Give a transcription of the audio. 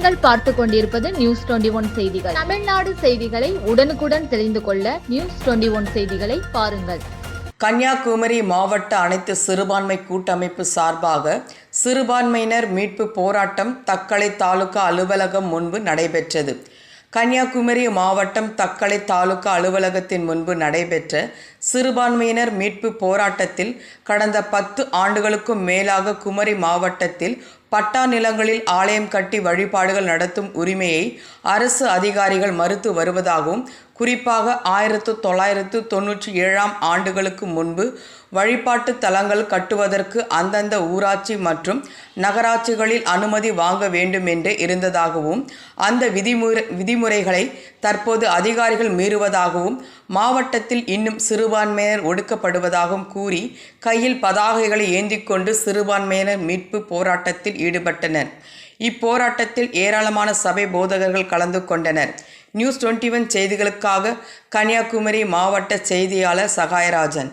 நீங்கள் பார்த்து கொண்டிருப்பது நியூஸ் டுவெண்டி ஒன் செய்திகள். தமிழ்நாடு செய்திகளை உடனுக்குடன் தெரிந்து கொள்ள நியூஸ் டுவெண்டி ஒன் செய்திகளை பாருங்கள். கன்னியாகுமரி மாவட்ட அனைத்து சிறுபான்மை கூட்டமைப்பு சார்பாக சிறுபான்மையினர் மீட்பு போராட்டம் தக்கலை தாலுகா அலுவலகம் முன்பு நடைபெற்றது. கன்னியாகுமரி மாவட்டம் தக்கலை தாலுகா அலுவலகத்தின் முன்பு நடைபெற்ற சிறுபான்மையினர் மீட்பு போராட்டத்தில் கடந்த பத்து ஆண்டுகளுக்கும் மேலாக குமரி மாவட்டத்தில் பட்டா நிலங்களில் ஆலயம் கட்டி வழிபாடுகள் நடத்தும் உரிமையை அரசு அதிகாரிகள் மறுத்து வருவதாகவும் குறிப்பாக ஆயிரத்து தொள்ளாயிரத்து தொன்னூற்றி ஏழாம் ஆண்டுகளுக்கு முன்பு வழிபாட்டு தலங்கள் கட்டுவதற்கு அந்தந்த ஊராட்சி மற்றும் நகராட்சிகளில் அனுமதி வாங்க வேண்டும் என்றே இருந்ததாகவும் அந்த விதிமுறை விதிமுறைகளை தற்போது அதிகாரிகள் மீறுவதாகவும் மாவட்டத்தில் இன்னும் சிறுபான்மையினர் ஒடுக்கப்படுவதாகவும் கூறி கையில் பதாகைகளை ஏந்திக்கொண்டு சிறுபான்மையினர் மீட்பு போராட்டத்தில் ஈடுபட்டனர். இப்போராட்டத்தில் ஏராளமான சபை போதகர்கள் கலந்து கொண்டனர். நியூஸ் டுவெண்ட்டி ஒன் செய்திகளுக்காக கன்னியாகுமரி மாவட்ட செய்தியாளர் சகாயராஜன்.